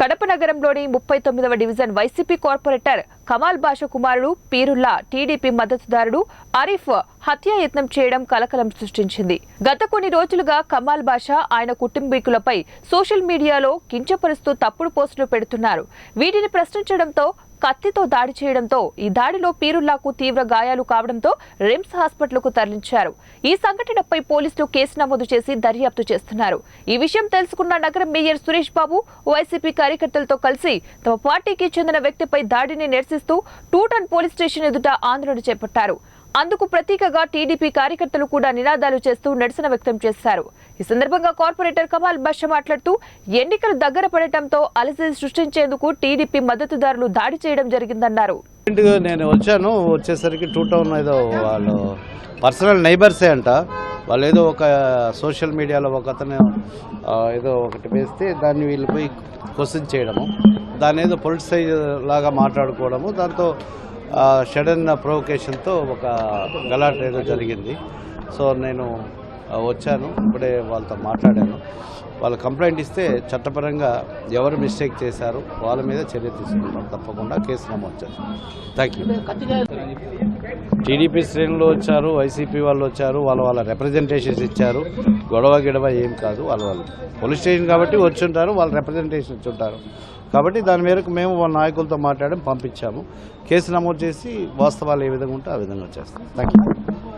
కడప నగరంలోని ముప్పై తొమ్మిదవ division YCP corporator Kamal Basha కుమారుడు పీరుల్లా టీడీపీ మద్దతుదారుడు ఆరిఫ్ హత్యాయత్నం చేయడం కలకలం సృష్టించింది. గత కొన్ని రోజులుగా కమాల్ బాషా ఆయన కుటుంబీకులపై సోషల్ మీడియాలో కించపరుస్తూ తప్పుడు పోస్టులు పెడుతున్నారు. వీటిని ప్రశ్నించడంతో కత్తితో దాడి చేయడంతో ఈ దాడిలో పీరుల్లాకు తీవ్ర గాయాలు కావడంతో రిమ్స్ హాస్పిటల్కు తరలించారు. ఈ సంఘటనపై పోలీసులు కేసు నమోదు చేసి దర్యాప్తు చేస్తున్నారు. ఈ విషయం తెలుసుకున్న నగరం మేయర్ సురేష్ బాబు వైసీపీ కార్యకర్తలతో కలిసి తమ పార్టీకి చెందిన వ్యక్తిపై దాడిని నిరసిస్తూ టూటన్ పోలీస్ స్టేషన్ ఎదుట ఆందోళన చేపట్టారు. అందుకు ప్రతీకగా టీడీపీ కార్యకర్తలు కూడా నినాదాలు చేస్తూ నిరసన వ్యక్తం చేశారు. ఈ సందర్భంగా కార్పొరేటర్ కమాల్ బాషా మాట్లాడుతూ ఎన్నికలు దగ్గర పడటంతో అలజడి సృష్టించేందుకు టీడీపీ మద్దతుదారులు దాడి చేయడం జరిగిందన్నారు. నేను వచ్చాను వచ్చేసరికి టూ టౌన్ ఏదో వాళ్ళు పర్సనల్ నైబర్సే అంట. వాళ్ళు ఏదో ఒక సోషల్ మీడియాలో ఒక అతను ఏదో ఒకటి వేస్తే దాన్ని వీళ్ళు పోయి క్వశ్చన్ చేయడము. దాన్ని ఏదో పొలిటిసైజ్ లాగా మాట్లాడుకోవడము. దాంతో షడన్ ప్రొవకేషన్తో ఒక గలాట్ ఏదో జరిగింది. సో నేను వచ్చాను. ఇప్పుడే వాళ్ళతో మాట్లాడాను. వాళ్ళు కంప్లైంట్ ఇస్తే చట్టపరంగా ఎవరు మిస్టేక్ చేశారు వాళ్ళ మీద చర్య తీసుకుంటాం తప్పకుండా కేసు నమోదు చేస్తాం. థ్యాంక్ యూ టీడీపీ శ్రేణులు వచ్చారు వైసీపీ వాళ్ళు వచ్చారు వాళ్ళ వాళ్ళ రిప్రజెంటేషన్స్ ఇచ్చారు. గొడవ గిడవ ఏం కాదు వాళ్ళ వాళ్ళు పోలీస్ స్టేషన్ కాబట్టి వచ్చి ఉంటారు వాళ్ళ రిప్రజెంటేషన్ ఇచ్చి ఉంటారు కాబట్టి దాని మేరకు మేము వాళ్ళ నాయకులతో మాట్లాడి పంపించాము. కేసు నమోదు చేసి వాస్తవాలు ఏ విధంగా ఉంటే ఆ విధంగా చేస్తాం. Thank you